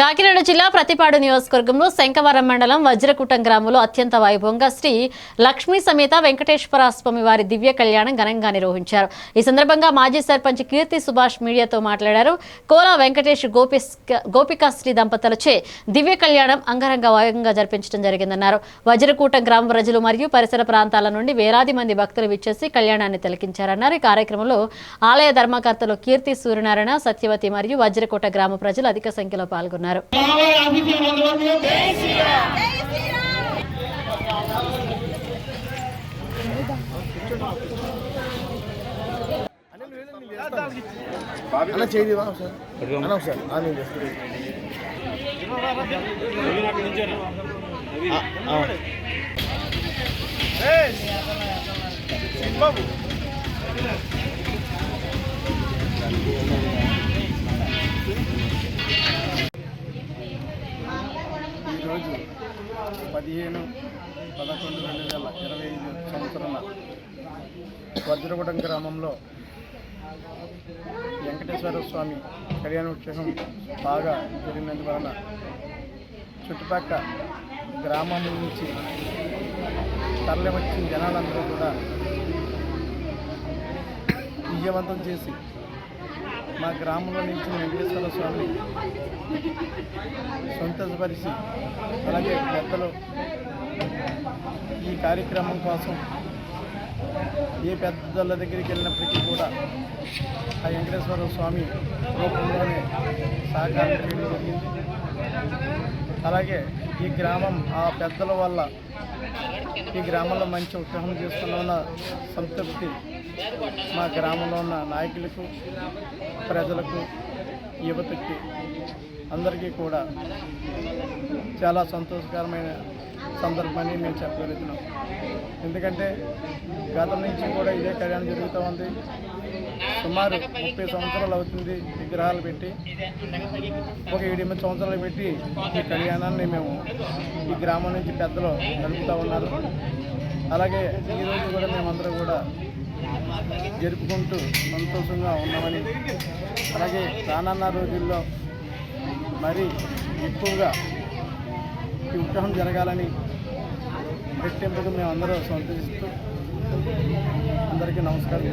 కాకినాడ జిల్లా ప్రతిపాడు నియోజకవర్గంలో శంకవరం మండలం వజ్రకూటం గ్రామంలో అత్యంత వైభవంగా శ్రీ లక్ష్మీ సమేత వెంకటేశ్వర స్వామి వారి దివ్య కళ్యాణం ఘనంగా నిర్వహించారు. ఈ సందర్భంగా మాజీ సర్పంచ్ కీర్తి సుభాష్ మీడియాతో మాట్లాడారు. కోలా వెంకటేష్ గోపి గోపికా శ్రీ దంపతులచే దివ్య కళ్యాణం అంగరంగ వైభవంగా జరిపించడం జరిగిందన్నారు. వజ్రకూటం గ్రామ ప్రజలు మరియు పరిసర ప్రాంతాల నుండి వేలాది మంది భక్తులు విచ్చేసి కళ్యాణాన్ని తిలకించారన్నారు. ఈ కార్యక్రమంలో ఆలయ ధర్మకర్తలు కీర్తి సూర్యనారాయణ సత్యవతి మరియు వజ్రకూట గ్రామ ప్రజలు అధిక సంఖ్యలో పాల్గొన్నారు. రామాయ ఆతిథ్య వందనములు ఒకసారి ఒకసారి చేస్తాను. పదిహేను పదకొండు రెండు వేల ఇరవై ఐదు సంవత్సరాల వజ్రగూడెం గ్రామంలో వెంకటేశ్వర స్వామి కళ్యాణ ఉత్సవం బాగా జరిగినందువలన చుట్టుపక్కల గ్రామం నుంచి తరలి వచ్చిన జనాలందరూ కూడా విజయవంతం చేసి మా గ్రామంలో నిలిచిన వెంకటేశ్వర స్వామి సంతోషపరిచి అలాగే పెద్దలు ఈ కార్యక్రమం కోసం ఏ పెద్దల దగ్గరికి వెళ్ళినప్పటికీ కూడా ఆ వెంకటేశ్వర స్వామి రూపంలోనే సహకారం చేయడం జరిగింది. అలాగే ఈ గ్రామం ఆ పెద్దల వల్ల ఈ గ్రామంలో మంచి ఉత్సాహం చేసుకున్న సంతృప్తి మా గ్రామంలో ఉన్న నాయకులకు ప్రజలకు యువతకి అందరికీ కూడా చాలా సంతోషకరమైన సందర్భాన్ని మేము చెప్పగలుగుతున్నాం. ఎందుకంటే గతం నుంచి కూడా ఇదే కళ్యాణం జరుగుతూ ఉంది. సుమారు ముప్పై సంవత్సరాలు అవుతుంది విగ్రహాలు పెట్టి. ఒక ఏడెనిమిది సంవత్సరాలు పెట్టి ఈ కళ్యాణాన్ని మేము ఈ గ్రామం నుంచి పెద్దలు నడుపుతూ ఉన్నారు. అలాగే ఈరోజు కూడా మేమందరం కూడా జరుపుకుంటూ సంతోషంగా ఉన్నామని. అలాగే రానున్న రోజుల్లో మరి ఎక్కువగా ఈ ఉత్సాహం జరగాలని రెట్టింపుగా మేము అందరూ సంతోషిస్తూ అందరికీ నమస్కారం